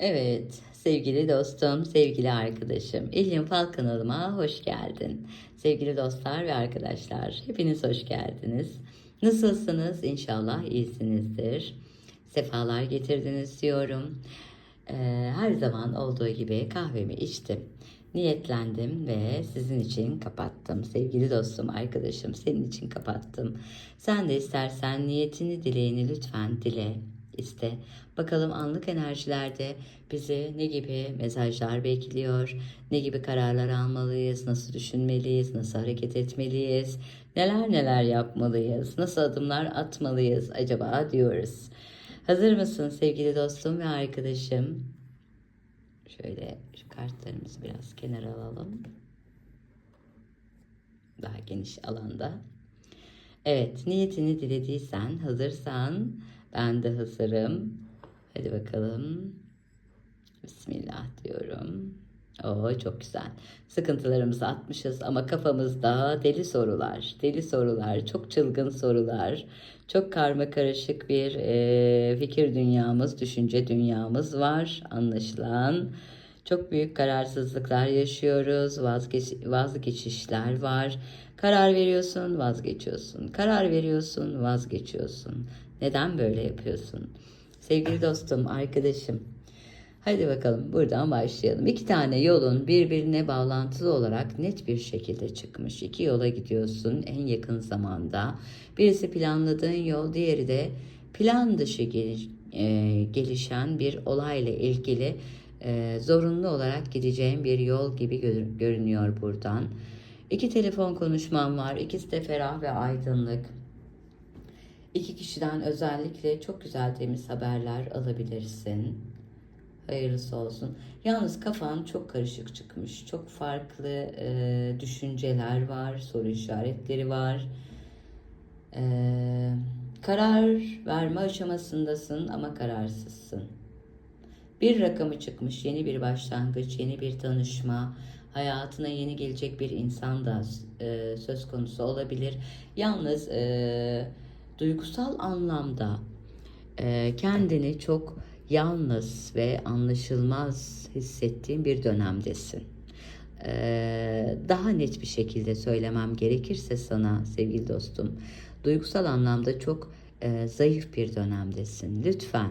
Evet, sevgili dostum, sevgili arkadaşım, İlyum Fal kanalıma hoş geldin. Sevgili dostlar ve arkadaşlar, hepiniz hoş geldiniz. Nasılsınız? İnşallah iyisinizdir. Sefalar getirdiniz diyorum. Ee, her zaman olduğu gibi kahvemi içtim. Niyetlendim ve sizin için kapattım. Sevgili dostum, arkadaşım, senin için kapattım. Sen de istersen niyetini, dileğini lütfen dile iste. Bakalım anlık enerjilerde bizi ne gibi mesajlar bekliyor, ne gibi kararlar almalıyız, nasıl düşünmeliyiz, nasıl hareket etmeliyiz, neler neler yapmalıyız, nasıl adımlar atmalıyız acaba diyoruz. Hazır mısın sevgili dostum ve arkadaşım? Şöyle şu kartlarımızı biraz kenara alalım. Daha geniş alanda. Evet, niyetini dilediysen, hazırsan ben de hazırım. Hadi bakalım. Bismillah diyorum. Oo çok güzel. Sıkıntılarımızı atmışız ama kafamızda deli sorular, deli sorular, çok çılgın sorular, çok karma karışık bir e, fikir dünyamız, düşünce dünyamız var anlaşılan. Çok büyük kararsızlıklar yaşıyoruz, vazgeç, vazgeçişler var. Karar veriyorsun, vazgeçiyorsun. Karar veriyorsun, vazgeçiyorsun. Neden böyle yapıyorsun? Sevgili dostum, arkadaşım. Hadi bakalım buradan başlayalım. İki tane yolun birbirine bağlantılı olarak net bir şekilde çıkmış. İki yola gidiyorsun en yakın zamanda. Birisi planladığın yol, diğeri de plan dışı geliş, e, gelişen bir olayla ilgili e, zorunlu olarak gideceğin bir yol gibi gör, görünüyor buradan. İki telefon konuşmam var. İkisi de ferah ve aydınlık. İki kişiden özellikle çok güzel temiz haberler alabilirsin. Hayırlısı olsun. Yalnız kafan çok karışık çıkmış. Çok farklı e, düşünceler var, soru işaretleri var. E, karar verme aşamasındasın ama kararsızsın. Bir rakamı çıkmış, yeni bir başlangıç, yeni bir tanışma, hayatına yeni gelecek bir insan da e, söz konusu olabilir. Yalnız e, duygusal anlamda e, kendini çok yalnız ve anlaşılmaz hissettiğin bir dönemdesin. E, daha net bir şekilde söylemem gerekirse sana sevgili dostum, duygusal anlamda çok e, zayıf bir dönemdesin. Lütfen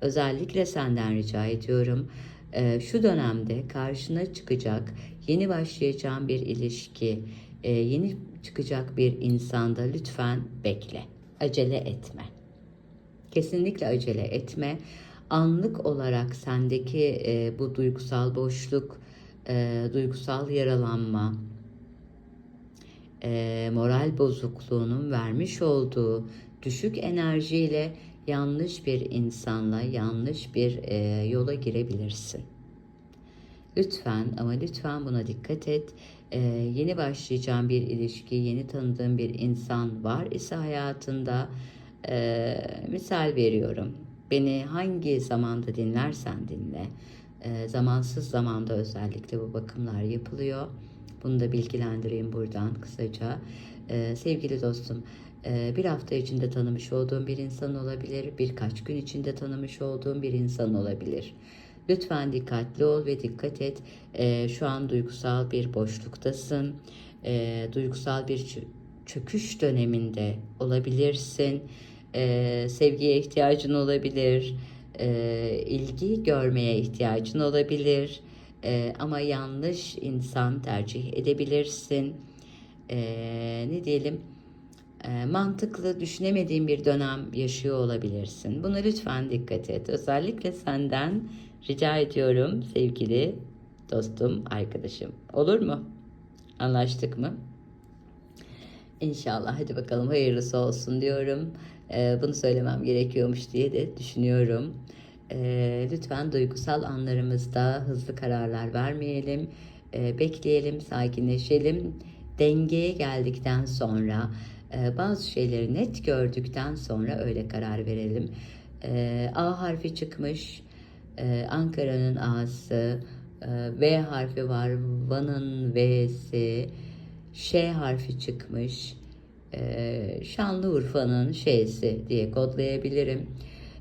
özellikle senden rica ediyorum. E, şu dönemde karşına çıkacak yeni başlayacağın bir ilişki, e, yeni çıkacak bir insanda lütfen bekle acele etme. Kesinlikle acele etme. Anlık olarak sendeki e, bu duygusal boşluk, e, duygusal yaralanma, moral bozukluğunun vermiş olduğu düşük enerjiyle yanlış bir insanla yanlış bir e, yola girebilirsin. Lütfen ama lütfen buna dikkat et. Ee, yeni başlayacağın bir ilişki, yeni tanıdığın bir insan var ise hayatında e, misal veriyorum. Beni hangi zamanda dinlersen dinle. E, zamansız zamanda özellikle bu bakımlar yapılıyor. Bunu da bilgilendireyim buradan kısaca. E, sevgili dostum, bir hafta içinde tanımış olduğun bir insan olabilir, birkaç gün içinde tanımış olduğun bir insan olabilir. Lütfen dikkatli ol ve dikkat et. E, şu an duygusal bir boşluktasın. E, duygusal bir çöküş döneminde olabilirsin. Sevgiye ihtiyacın olabilir. İlgi görmeye ihtiyacın olabilir. Ama yanlış insan tercih edebilirsin. Ne diyelim? E, mantıklı düşünemediğin bir dönem yaşıyor olabilirsin. Buna lütfen dikkat et. Özellikle senden rica ediyorum sevgili dostum, arkadaşım. Olur mu? Anlaştık mı? İnşallah. Hadi bakalım hayırlısı olsun diyorum. Ee, bunu söylemem gerekiyormuş diye de düşünüyorum. Ee, lütfen duygusal anlarımızda hızlı kararlar vermeyelim. Bekleyelim, sakinleşelim. Dengeye geldikten sonra e, bazı şeyleri net gördükten sonra öyle karar verelim. Ee, A harfi çıkmış ee, Ankara'nın A'sı, e, V harfi var, Van'ın V'si, Ş harfi çıkmış, e, Şanlıurfa'nın Ş'si diye kodlayabilirim.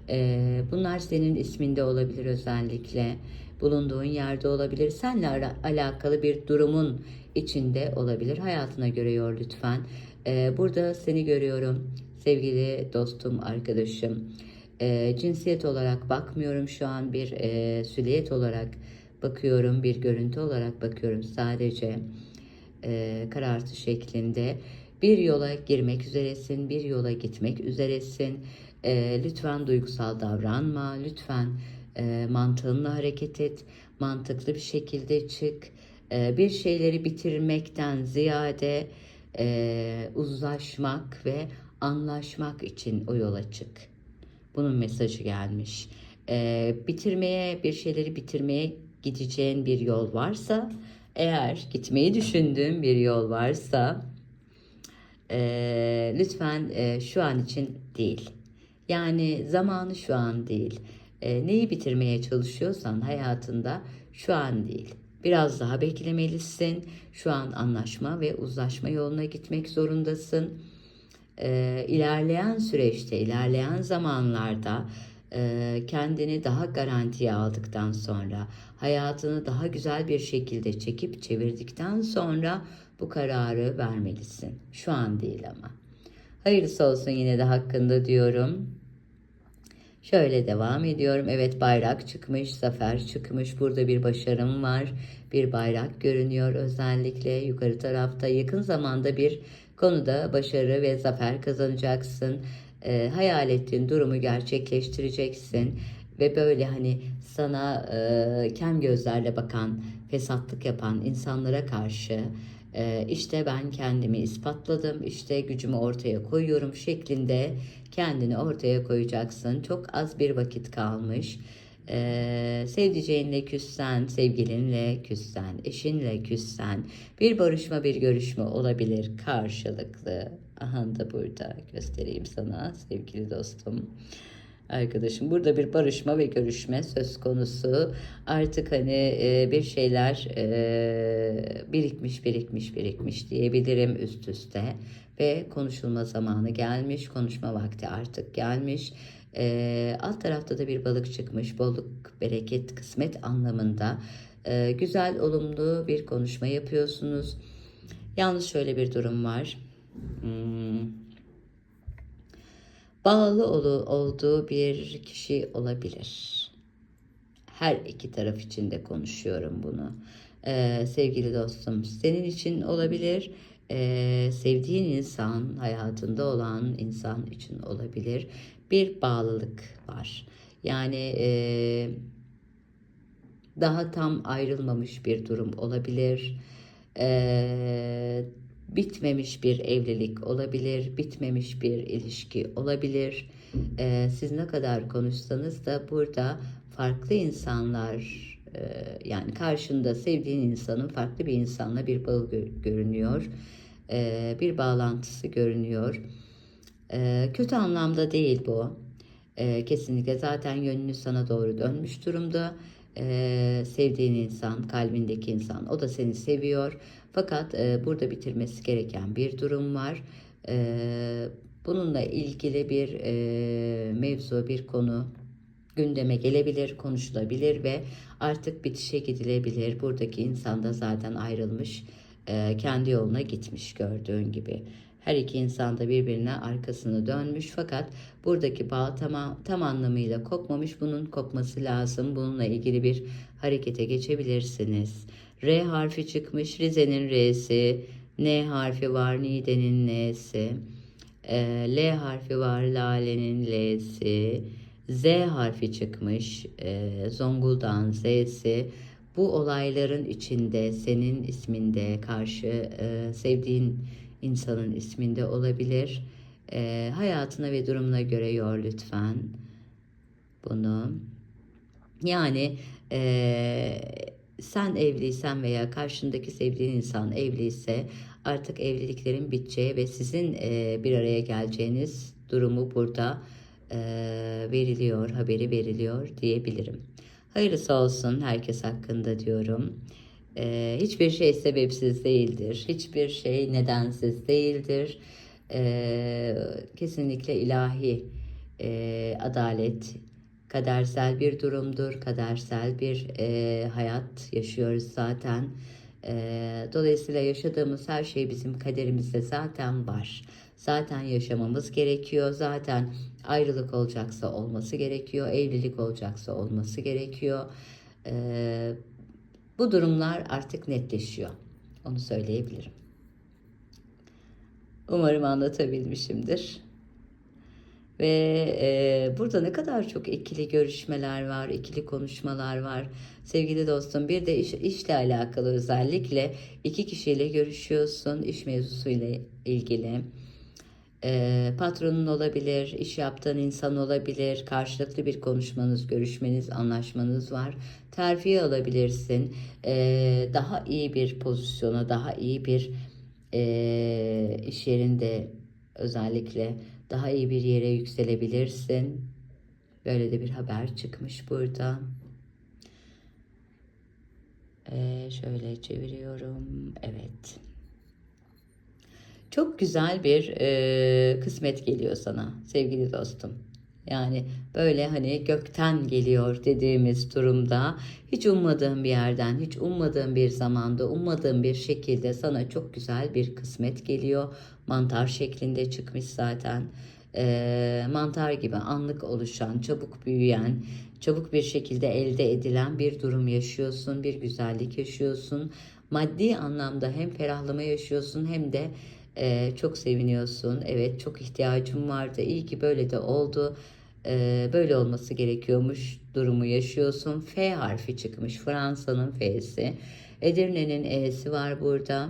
Ee, bunlar senin isminde olabilir özellikle. Bulunduğun yerde olabilir. Seninle ara- alakalı bir durumun içinde olabilir. Hayatına göre yor lütfen. Ee, burada seni görüyorum sevgili dostum, arkadaşım. Ee, cinsiyet olarak bakmıyorum şu an bir e, süliyet olarak bakıyorum, bir görüntü olarak bakıyorum sadece e, karartı şeklinde. Bir yola girmek üzeresin, bir yola gitmek üzeresin. E, lütfen duygusal davranma, lütfen e, mantığınla hareket et, mantıklı bir şekilde çık. Bir şeyleri bitirmekten ziyade e, uzlaşmak ve anlaşmak için o yola çık. Bunun mesajı gelmiş. E, bitirmeye, bir şeyleri bitirmeye gideceğin bir yol varsa, eğer gitmeyi düşündüğün bir yol varsa, e, lütfen e, şu an için değil. Yani zamanı şu an değil. E, neyi bitirmeye çalışıyorsan hayatında şu an değil. Biraz daha beklemelisin. Şu an anlaşma ve uzlaşma yoluna gitmek zorundasın. E, ilerleyen süreçte, ilerleyen zamanlarda e, kendini daha garantiye aldıktan sonra, hayatını daha güzel bir şekilde çekip çevirdikten sonra bu kararı vermelisin. Şu an değil ama. Hayırlısı olsun yine de hakkında diyorum. Şöyle devam ediyorum. Evet bayrak çıkmış, zafer çıkmış. Burada bir başarım var. Bir bayrak görünüyor özellikle yukarı tarafta. Yakın zamanda bir konuda başarı ve zafer kazanacaksın. Ee, hayal ettiğin durumu gerçekleştireceksin. Ve böyle hani sana e, kem gözlerle bakan, fesatlık yapan insanlara karşı e, işte ben kendimi ispatladım, işte gücümü ortaya koyuyorum şeklinde kendini ortaya koyacaksın. Çok az bir vakit kalmış. Ee, sevdiceğinle küssen, sevgilinle küssen, eşinle küssen bir barışma bir görüşme olabilir karşılıklı. Aha da burada göstereyim sana sevgili dostum arkadaşım. Burada bir barışma ve görüşme söz konusu. Artık hani e, bir şeyler e, birikmiş, birikmiş, birikmiş diyebilirim üst üste. Ve konuşulma zamanı gelmiş, konuşma vakti artık gelmiş. E, alt tarafta da bir balık çıkmış, bolluk, bereket, kısmet anlamında. E, güzel, olumlu bir konuşma yapıyorsunuz. Yalnız şöyle bir durum var. Hmm bağlı olduğu bir kişi olabilir. Her iki taraf için de konuşuyorum bunu. Ee, sevgili dostum, senin için olabilir. Ee, sevdiğin insan, hayatında olan insan için olabilir. Bir bağlılık var. Yani e, daha tam ayrılmamış bir durum olabilir. Eee bitmemiş bir evlilik olabilir, bitmemiş bir ilişki olabilir. Ee, siz ne kadar konuşsanız da burada farklı insanlar e, yani karşında sevdiğin insanın farklı bir insanla bir bağı gö- görünüyor. Ee, bir bağlantısı görünüyor. Ee, kötü anlamda değil bu. Ee, kesinlikle zaten yönünü sana doğru dönmüş durumda. Ee, sevdiğin insan, kalbindeki insan o da seni seviyor. Fakat e, burada bitirmesi gereken bir durum var. E, bununla ilgili bir e, mevzu, bir konu gündeme gelebilir, konuşulabilir ve artık bitişe gidilebilir. Buradaki insan da zaten ayrılmış, kendi yoluna gitmiş gördüğün gibi. Her iki insan da birbirine arkasını dönmüş fakat buradaki bağ tam, tam anlamıyla kopmamış. Bunun kopması lazım. Bununla ilgili bir harekete geçebilirsiniz. R harfi çıkmış. Rize'nin R'si. N harfi var. Niğde'nin N'si. E, L harfi var. Lale'nin L'si. Z harfi çıkmış. E, Zonguldak'ın Z'si. Bu olayların içinde senin isminde karşı e, sevdiğin insanın isminde olabilir. E, hayatına ve durumuna göre yor lütfen bunu. Yani e, sen evliysen veya karşındaki sevdiğin insan evliyse artık evliliklerin biteceği ve sizin e, bir araya geleceğiniz durumu burada e, veriliyor, haberi veriliyor diyebilirim. Hayırlısı olsun herkes hakkında diyorum. E, hiçbir şey sebepsiz değildir. Hiçbir şey nedensiz değildir. E, kesinlikle ilahi e, adalet kadersel bir durumdur. Kadersel bir e, hayat yaşıyoruz zaten. E, dolayısıyla yaşadığımız her şey bizim kaderimizde zaten var. Zaten yaşamamız gerekiyor. Zaten ayrılık olacaksa olması gerekiyor. Evlilik olacaksa olması gerekiyor. E, bu durumlar artık netleşiyor. Onu söyleyebilirim. Umarım anlatabilmişimdir. Ve e, burada ne kadar çok ikili görüşmeler var, ikili konuşmalar var. Sevgili dostum bir de iş, işle alakalı özellikle iki kişiyle görüşüyorsun iş mevzusuyla ilgili. E, patronun olabilir, iş yaptığın insan olabilir, karşılıklı bir konuşmanız, görüşmeniz, anlaşmanız var. Terfi alabilirsin, e, daha iyi bir pozisyona, daha iyi bir e, iş yerinde özellikle daha iyi bir yere yükselebilirsin. Böyle de bir haber çıkmış burada. Ee, şöyle çeviriyorum. Evet. Çok güzel bir e, kısmet geliyor sana sevgili dostum. Yani böyle hani gökten geliyor dediğimiz durumda hiç ummadığın bir yerden, hiç ummadığın bir zamanda, ummadığın bir şekilde sana çok güzel bir kısmet geliyor. Mantar şeklinde çıkmış zaten. Ee, mantar gibi anlık oluşan, çabuk büyüyen, çabuk bir şekilde elde edilen bir durum yaşıyorsun, bir güzellik yaşıyorsun. Maddi anlamda hem ferahlama yaşıyorsun hem de e, çok seviniyorsun. Evet çok ihtiyacım vardı. İyi ki böyle de oldu. E, böyle olması gerekiyormuş durumu yaşıyorsun. F harfi çıkmış. Fransa'nın F'si. Edirne'nin E'si var burada.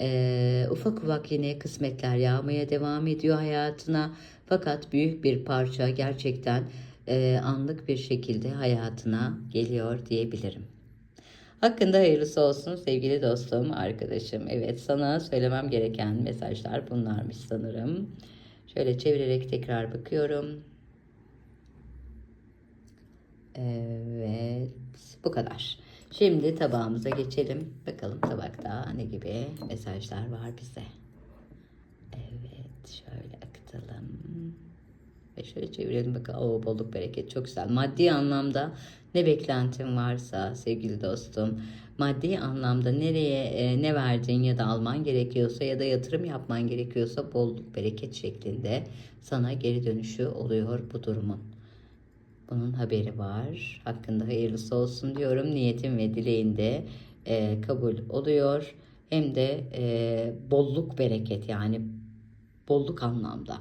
E, ufak ufak yine kısmetler yağmaya devam ediyor hayatına. Fakat büyük bir parça gerçekten e, anlık bir şekilde hayatına geliyor diyebilirim. Hakkında hayırlısı olsun sevgili dostum, arkadaşım. Evet sana söylemem gereken mesajlar bunlarmış sanırım. Şöyle çevirerek tekrar bakıyorum. Evet bu kadar. Şimdi tabağımıza geçelim. Bakalım tabakta ne gibi mesajlar var bize. Evet şöyle akıtalım. Ve şöyle çevirelim bakalım. Oo, bolluk bereket çok güzel. Maddi anlamda ne beklentin varsa sevgili dostum. Maddi anlamda nereye e, ne verdiğin ya da alman gerekiyorsa ya da yatırım yapman gerekiyorsa bolluk bereket şeklinde sana geri dönüşü oluyor bu durumun. Bunun haberi var. Hakkında hayırlısı olsun diyorum. Niyetim ve dileğinde e, kabul oluyor. Hem de e, bolluk bereket yani bolluk anlamda.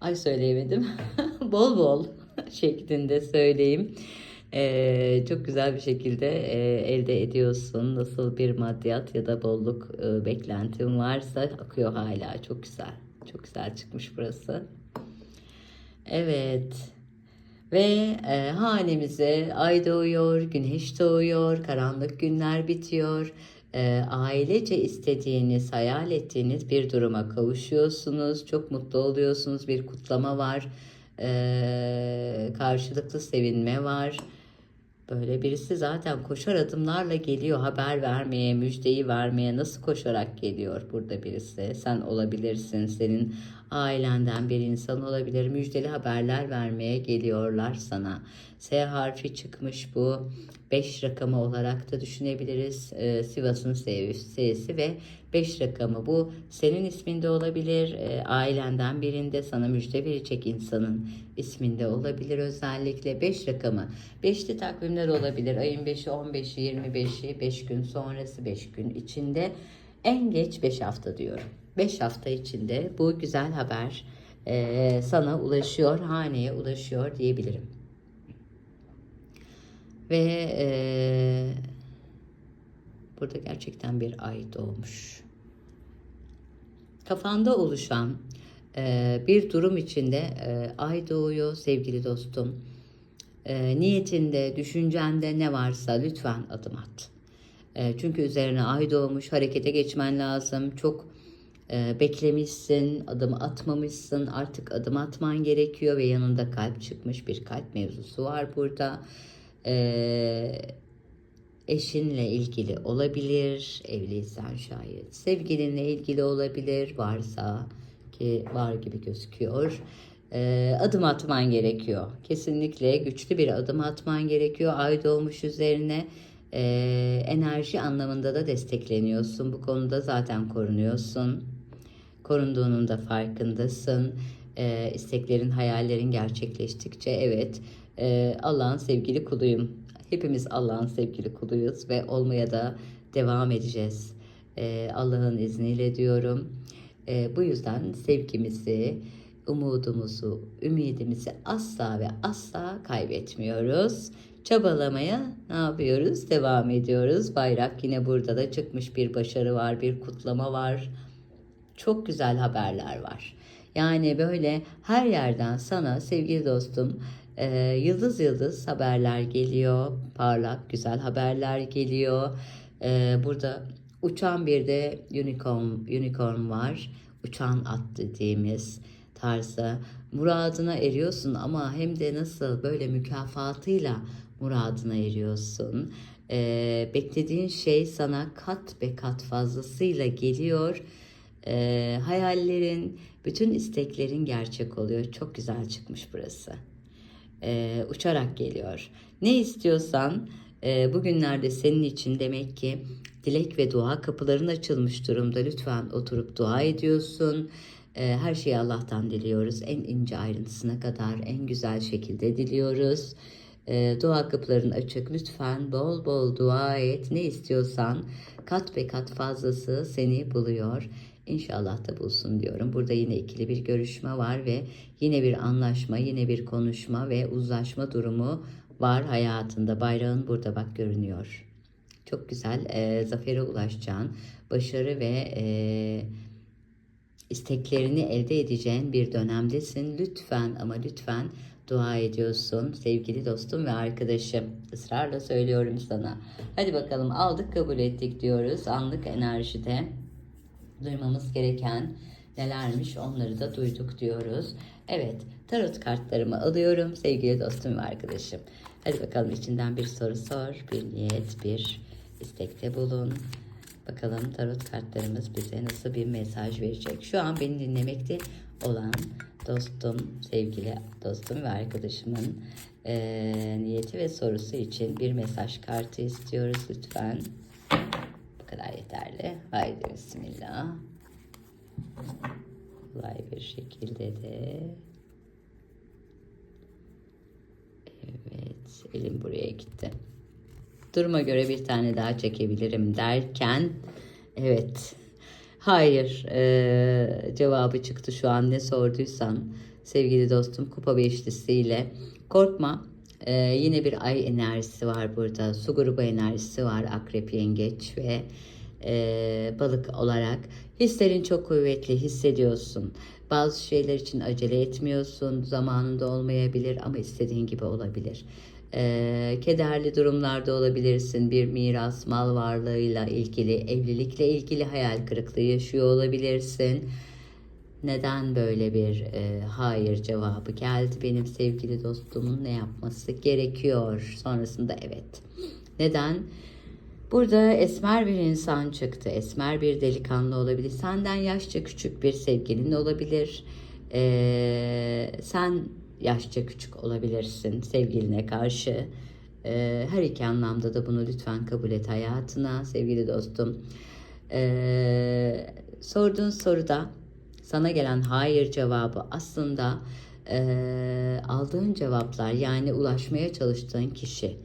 Ay söyleyemedim. bol bol şeklinde söyleyeyim. Çok güzel bir şekilde elde ediyorsun. Nasıl bir maddiyat ya da bolluk beklentin varsa akıyor hala. Çok güzel. Çok güzel çıkmış burası. Evet. Ve e, hanemize ay doğuyor, güneş doğuyor, karanlık günler bitiyor. E, ailece istediğiniz, hayal ettiğiniz bir duruma kavuşuyorsunuz. Çok mutlu oluyorsunuz. Bir kutlama var. E, karşılıklı sevinme var. Böyle birisi zaten koşar adımlarla geliyor haber vermeye, müjdeyi vermeye nasıl koşarak geliyor burada birisi. Sen olabilirsin, senin ailenden bir insan olabilir. Müjdeli haberler vermeye geliyorlar sana. S harfi çıkmış bu. 5 rakamı olarak da düşünebiliriz. Ee, Sivas'ın S'si ve 5 rakamı bu. Senin isminde olabilir. E, ailenden birinde sana müjde verecek insanın isminde olabilir özellikle. 5 rakamı. 5'li takvimler olabilir. Ayın 5'i, 15'i, 25'i, 5 gün sonrası 5 gün içinde. En geç 5 hafta diyorum. 5 hafta içinde bu güzel haber e, sana ulaşıyor, haneye ulaşıyor diyebilirim. Ve e, burada gerçekten bir ay doğmuş. Kafanda oluşan e, bir durum içinde e, ay doğuyor sevgili dostum. E, niyetinde, düşüncende ne varsa lütfen adım at. E, çünkü üzerine ay doğmuş, harekete geçmen lazım. Çok e, beklemişsin, adım atmamışsın, artık adım atman gerekiyor ve yanında kalp çıkmış bir kalp mevzusu var burada. E, eşinle ilgili olabilir, evliysen şayet sevgilinle ilgili olabilir, varsa ki var gibi gözüküyor. e, adım atman gerekiyor. Kesinlikle güçlü bir adım atman gerekiyor. Ay doğmuş üzerine e, enerji anlamında da destekleniyorsun. Bu konuda zaten korunuyorsun. Korunduğunun da farkındasın. E, isteklerin, hayallerin gerçekleştikçe evet e, Allah'ın sevgili kuluyum. Hepimiz Allah'ın sevgili kuluyuz ve olmaya da devam edeceğiz. E, Allah'ın izniyle diyorum. E, bu yüzden sevgimizi, umudumuzu, ümidimizi asla ve asla kaybetmiyoruz. Çabalamaya ne yapıyoruz? Devam ediyoruz. Bayrak yine burada da çıkmış bir başarı var, bir kutlama var. Çok güzel haberler var. Yani böyle her yerden sana sevgili dostum e, yıldız yıldız haberler geliyor. Parlak güzel haberler geliyor. E, burada uçan bir de unicorn, unicorn var. Uçan at dediğimiz tarzda muradına eriyorsun ama hem de nasıl böyle mükafatıyla muradına eriyorsun. E, beklediğin şey sana kat be kat fazlasıyla geliyor. E, hayallerin, bütün isteklerin gerçek oluyor. Çok güzel çıkmış burası. E, uçarak geliyor. Ne istiyorsan e, bugünlerde senin için demek ki dilek ve dua kapıların açılmış durumda. Lütfen oturup dua ediyorsun. E, her şeyi Allah'tan diliyoruz. En ince ayrıntısına kadar en güzel şekilde diliyoruz. E, dua kapıların açık. Lütfen bol bol dua et. Ne istiyorsan kat be kat fazlası seni buluyor. İnşallah da bulsun diyorum. Burada yine ikili bir görüşme var ve yine bir anlaşma, yine bir konuşma ve uzlaşma durumu var hayatında. Bayrağın burada bak görünüyor. Çok güzel e, zafere ulaşacağın, başarı ve e, isteklerini elde edeceğin bir dönemdesin. Lütfen ama lütfen dua ediyorsun sevgili dostum ve arkadaşım. Israrla söylüyorum sana. Hadi bakalım aldık kabul ettik diyoruz anlık enerjide duymamız gereken nelermiş onları da duyduk diyoruz. Evet tarot kartlarımı alıyorum sevgili dostum ve arkadaşım. Hadi bakalım içinden bir soru sor, bir niyet, bir istekte bulun. Bakalım tarot kartlarımız bize nasıl bir mesaj verecek. Şu an beni dinlemekte olan dostum, sevgili dostum ve arkadaşımın eee, niyeti ve sorusu için bir mesaj kartı istiyoruz lütfen. Kadar yeterli. Haydi bismillah. Kolay bir şekilde de. Evet, elim buraya gitti. Duruma göre bir tane daha çekebilirim derken, evet, hayır eee, cevabı çıktı şu an ne sorduysan sevgili dostum kupa beşlisiyle. Korkma, eee, yine bir ay enerjisi var burada, su grubu enerjisi var akrep yengeç ve eee, balık olarak. Hislerin çok kuvvetli hissediyorsun. Bazı şeyler için acele etmiyorsun. Zamanında olmayabilir ama istediğin gibi olabilir. Ee, kederli durumlarda olabilirsin. Bir miras, mal varlığıyla ilgili, evlilikle ilgili hayal kırıklığı yaşıyor olabilirsin. Neden böyle bir e, hayır cevabı geldi benim sevgili dostumun ne yapması gerekiyor? Sonrasında evet. Neden? Burada esmer bir insan çıktı. Esmer bir delikanlı olabilir. Senden yaşça küçük bir sevgilin olabilir. Ee, sen yaşça küçük olabilirsin sevgiline karşı. Ee, her iki anlamda da bunu lütfen kabul et hayatına sevgili dostum. Ee, sorduğun soruda sana gelen hayır cevabı aslında e, aldığın cevaplar yani ulaşmaya çalıştığın kişi.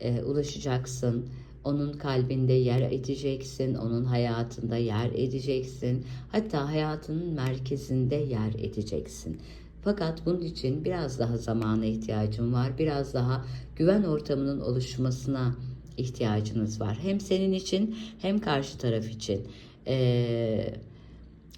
E, ulaşacaksın onun kalbinde yer edeceksin, onun hayatında yer edeceksin. Hatta hayatının merkezinde yer edeceksin. Fakat bunun için biraz daha zamana ihtiyacım var. Biraz daha güven ortamının oluşmasına ihtiyacınız var. Hem senin için hem karşı taraf için. Ee,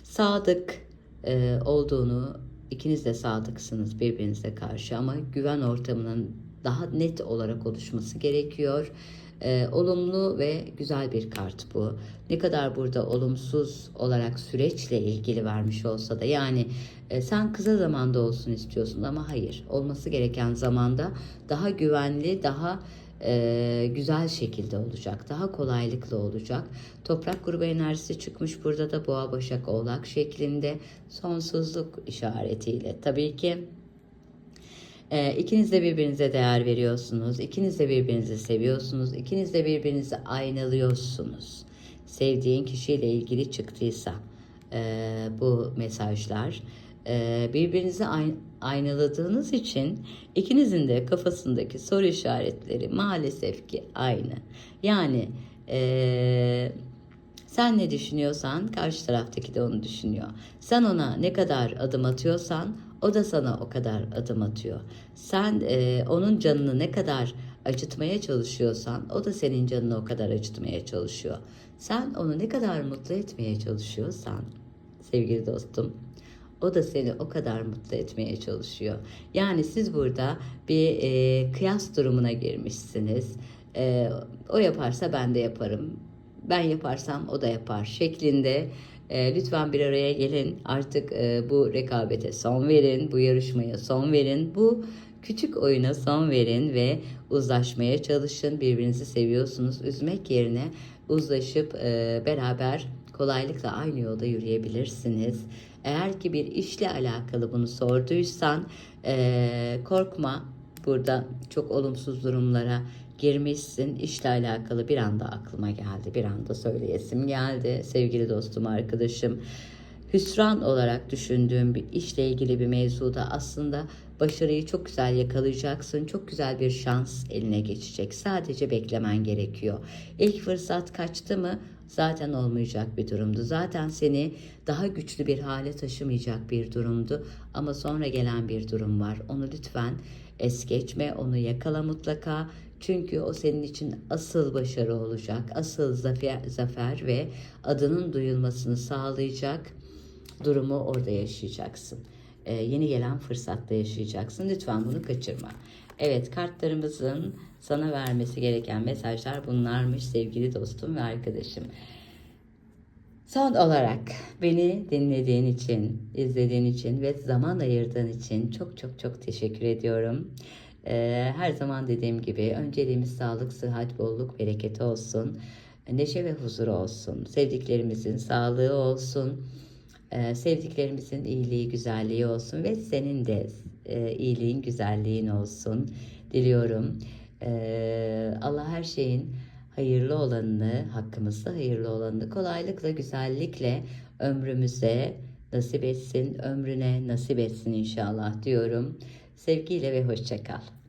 sadık e, olduğunu ikiniz de sadıksınız birbirinize karşı ama güven ortamının daha net olarak oluşması gerekiyor. Ee, olumlu ve güzel bir kart bu. Ne kadar burada olumsuz olarak süreçle ilgili vermiş olsa da yani e, sen kısa zamanda olsun istiyorsun ama hayır olması gereken zamanda daha güvenli daha e, güzel şekilde olacak. Daha kolaylıkla olacak. Toprak grubu enerjisi çıkmış burada da boğa başak oğlak şeklinde sonsuzluk işaretiyle. Tabii ki e, ikiniz de birbirinize değer veriyorsunuz. İkiniz de birbirinizi seviyorsunuz. İkiniz de birbirinizi aynalıyorsunuz. Sevdiğin kişiyle ilgili çıktıysa e, bu mesajlar e, birbirinizi ayn- aynaladığınız için ikinizin de kafasındaki soru işaretleri maalesef ki aynı. Yani e, sen ne düşünüyorsan karşı taraftaki de onu düşünüyor. Sen ona ne kadar adım atıyorsan o da sana o kadar adım atıyor. Sen e, onun canını ne kadar acıtmaya çalışıyorsan o da senin canını o kadar acıtmaya çalışıyor. Sen onu ne kadar mutlu etmeye çalışıyorsan sevgili dostum o da seni o kadar mutlu etmeye çalışıyor. Yani siz burada bir e, kıyas durumuna girmişsiniz. E, o yaparsa ben de yaparım. Ben yaparsam o da yapar şeklinde. E, lütfen bir araya gelin. Artık e, bu rekabete son verin. Bu yarışmaya son verin. Bu küçük oyuna son verin ve uzlaşmaya çalışın. Birbirinizi seviyorsunuz. Üzmek yerine uzlaşıp e, beraber kolaylıkla aynı yolda yürüyebilirsiniz. Eğer ki bir işle alakalı bunu sorduysan e, korkma. Burada çok olumsuz durumlara girmişsin. İşle alakalı bir anda aklıma geldi. Bir anda söyleyesim geldi. Sevgili dostum, arkadaşım. Hüsran olarak düşündüğüm bir işle ilgili bir mevzuda aslında başarıyı çok güzel yakalayacaksın. Çok güzel bir şans eline geçecek. Sadece beklemen gerekiyor. İlk fırsat kaçtı mı zaten olmayacak bir durumdu. Zaten seni daha güçlü bir hale taşımayacak bir durumdu. Ama sonra gelen bir durum var. Onu lütfen es geçme, onu yakala mutlaka. Çünkü o senin için asıl başarı olacak, asıl zafer, zafer ve adının duyulmasını sağlayacak durumu orada yaşayacaksın. Ee, yeni gelen fırsatta yaşayacaksın. Lütfen bunu kaçırma. Evet kartlarımızın sana vermesi gereken mesajlar bunlarmış sevgili dostum ve arkadaşım. Son olarak beni dinlediğin için, izlediğin için ve zaman ayırdığın için çok çok çok teşekkür ediyorum. Ee, her zaman dediğim gibi önceliğimiz sağlık, sıhhat, bolluk, bereketi olsun. Neşe ve huzur olsun. Sevdiklerimizin sağlığı olsun. Ee, sevdiklerimizin iyiliği, güzelliği olsun ve senin de e, iyiliğin, güzelliğin olsun diliyorum. Ee, Allah her şeyin hayırlı olanını, hakkımızda hayırlı olanını kolaylıkla, güzellikle ömrümüze nasip etsin, ömrüne nasip etsin inşallah diyorum. Sevgiyle ve hoşça kal.